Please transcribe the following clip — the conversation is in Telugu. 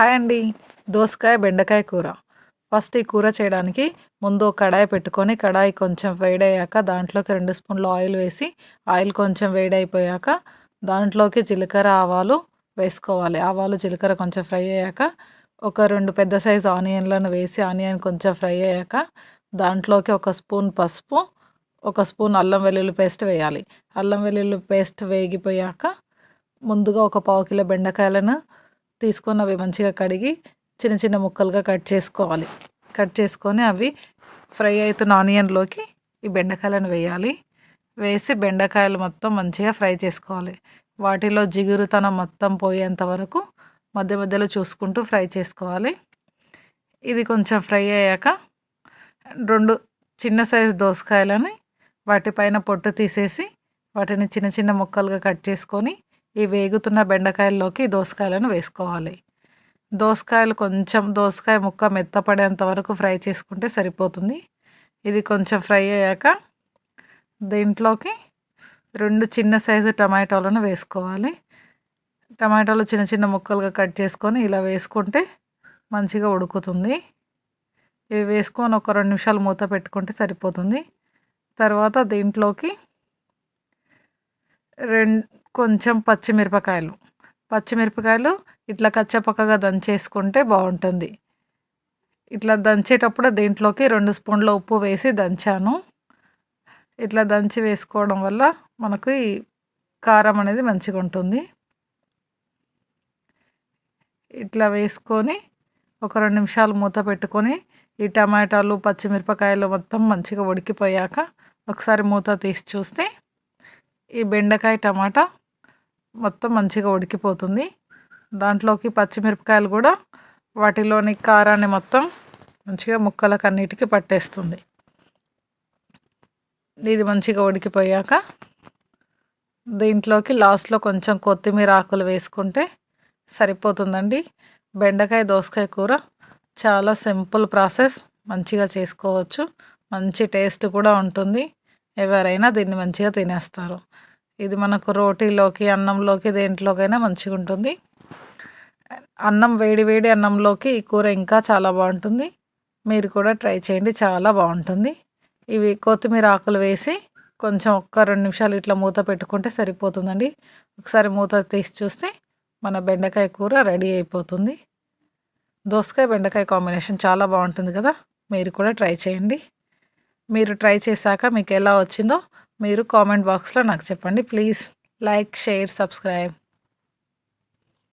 హాయ్ అండి. దోసకాయ బెండకాయ కూర. ఫస్ట్ ఈ కూర చేయడానికి ముందు కడాయి పెట్టుకొని కడాయి కొంచెం వేడయ్యాక దాంట్లోకి రెండు స్పూన్లు ఆయిల్ వేసి ఆయిల్ కొంచెం వేడైపోయాక దాంట్లోకి జీలకర్ర ఆవాలు వేసుకోవాలి. ఆవాలు జీలకర్ర కొంచెం ఫ్రై అయ్యాక ఒక రెండు పెద్ద సైజు ఆనియన్లను వేసి ఆనియన్ కొంచెం ఫ్రై అయ్యాక దాంట్లోకి ఒక స్పూన్ పసుపు ఒక స్పూన్ అల్లం వెల్లుల్లి పేస్ట్ వేయాలి. అల్లం వెల్లుల్లి పేస్ట్ వేగిపోయాక ముందుగా ఒక పావు కిలో బెండకాయలను తీసుకొని అవి మంచిగా కడిగి చిన్న చిన్న ముక్కలుగా కట్ చేసుకోవాలి. కట్ చేసుకొని అవి ఫ్రై అవుతున్న ఆనియన్లోకి ఈ బెండకాయలను వేయాలి. వేసి బెండకాయలు మొత్తం మంచిగా ఫ్రై చేసుకోవాలి. వాటిలో జిగురుతనం మొత్తం పోయేంత వరకు మధ్య మధ్యలో చూసుకుంటూ ఫ్రై చేసుకోవాలి. ఇది కొంచెం ఫ్రై అయ్యాక రెండు చిన్న సైజు దోసకాయలని వాటిపైన పొట్టు తీసేసి వాటిని చిన్న చిన్న ముక్కలుగా కట్ చేసుకొని ఈ వేగుతున్న బెండకాయల్లోకి దోసకాయలను వేసుకోవాలి. దోసకాయలు కొంచెం దోసకాయ ముక్క మెత్తపడేంత వరకు ఫ్రై చేసుకుంటే సరిపోతుంది. ఇది కొంచెం ఫ్రై అయ్యాక దీంట్లోకి రెండు చిన్న సైజు టమాటోలను వేసుకోవాలి. టమాటాలు చిన్న చిన్న ముక్కలుగా కట్ చేసుకొని ఇలా వేసుకుంటే మంచిగా ఉడుకుతుంది. ఇవి వేసుకొని ఒక రెండు నిమిషాలు మూత పెట్టుకుంటే సరిపోతుంది. తర్వాత దీంట్లోకి రెండు కొంచెం పచ్చిమిరపకాయలు. పచ్చిమిరపకాయలు ఇట్లా కచ్చపక్కగా దంచేసుకుంటే బాగుంటుంది. ఇట్లా దంచేటప్పుడు దీంట్లోకి రెండు స్పూన్ల ఉప్పు వేసి దంచాను. ఇట్లా దంచి వేసుకోవడం వల్ల మనకు ఈ కారం అనేది మంచిగా ఉంటుంది. ఇట్లా వేసుకొని ఒక రెండు నిమిషాలు మూత పెట్టుకొని ఈ టమాటాలు పచ్చిమిరపకాయలు మొత్తం మంచిగా ఉడికిపోయాక ఒకసారి మూత తీసి చూస్తే ఈ బెండకాయ టమాటా మొత్తం మంచిగా ఉడికిపోతుంది. దాంట్లోకి పచ్చిమిరపకాయలు కూడా వాటిలోని కారాన్ని మొత్తం మంచిగా ముక్కలకు అన్నిటికీ పట్టేస్తుంది. ఇది మంచిగా ఉడికిపోయాక దీంట్లోకి లాస్ట్లో కొంచెం కొత్తిమీర ఆకులు వేసుకుంటే సరిపోతుందండి. బెండకాయ దోసకాయ కూర చాలా సింపుల్ ప్రాసెస్. మంచిగా చేసుకోవచ్చు. మంచి టేస్ట్ కూడా ఉంటుంది. ఎవరైనా దీన్ని మంచిగా తినేస్తారు. ఇది మనకు రోటీలోకి అన్నంలోకి దేంట్లోకైనా మంచిగా ఉంటుంది. అన్నం వేడి వేడి అన్నంలోకి ఈ కూర ఇంకా చాలా బాగుంటుంది. మీరు కూడా ట్రై చేయండి చాలా బాగుంటుంది. ఇవి కొత్తిమీర ఆకులు వేసి కొంచెం ఒక్క రెండు నిమిషాలు ఇట్లా మూత పెట్టుకుంటే సరిపోతుందండి. ఒకసారి మూత తీసి చూస్తే మన బెండకాయ కూర రెడీ అయిపోతుంది. దోసకాయ బెండకాయ కాంబినేషన్ చాలా బాగుంటుంది కదా. మీరు కూడా ట్రై చేయండి. మీరు ట్రై చేశాక మీకు ఎలా వచ్చిందో మీరు కామెంట్ బాక్స్లో నాకు చెప్పండి. Please like share subscribe.